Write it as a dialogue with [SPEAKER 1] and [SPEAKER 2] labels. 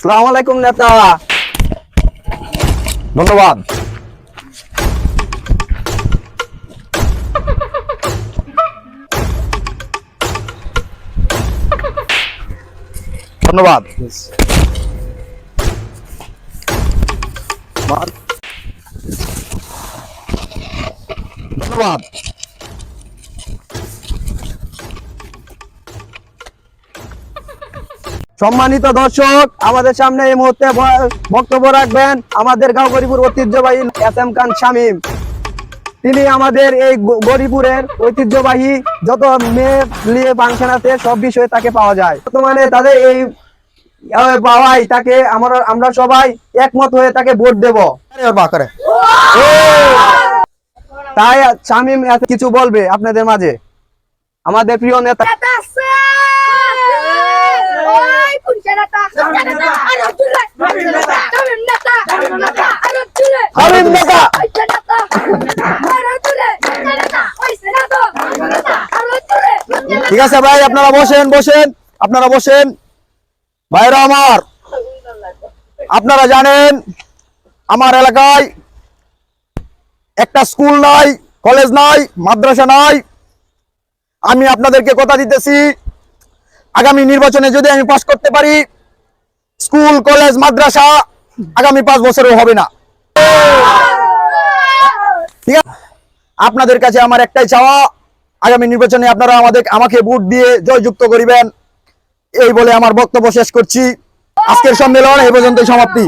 [SPEAKER 1] সালাম আলাইকুম নেতা।
[SPEAKER 2] ধন্যবাদ। ধন্যবাদ। ধন্যবাদ।
[SPEAKER 1] সম্মানিত দর্শক আমাদের সামনে এই মুহূর্তে বক্তব্য রাখবেন আমাদের গাঁও গরিপুর ঐতিহ্যবাহী এস এম খান শামীম। তিনি আমাদের এই গরিপুরের ঐতিহ্যবাহী যত মেয়ে নিয়ে ফাংশন আছে সব বিষয়ে তাকে পাওয়া যায়। বর্তমানে তাদের এই পাওয়াই তাকে আমরা আমরা সবাই একমত হয়ে তাকে ভোট দেব। তাই শামীম এত কিছু বলবে আপনাদের মাঝে। আমাদের প্রিয় নেতা
[SPEAKER 3] Ayo, tule!
[SPEAKER 2] ঠিক আছে ভাই আপনারা বসেন বসেন আপনারা বসেন। ভাইরা আমার আপনারা জানেন আমার এলাকায় একটা স্কুল নাই কলেজ নাই মাদ্রাসা নাই। আমি আপনাদেরকে কথা দিতেছি আগামী নির্বাচনে যদি আমি পাশ করতে পারি স্কুল কলেজ মাদ্রাসা আগামী পাঁচ বছরেও হবে না। ঠিক আছে? আপনাদের কাছে আমার একটাই চাওয়া, আগামী নির্বাচনে আপনারা আমাদের, আমাকে ভোট দিয়ে জয়যুক্ত করিবেন। এই বলে আমার বক্তব্য শেষ করছি। আজকের সম্মেলন এই পর্যন্ত সমাপ্তি।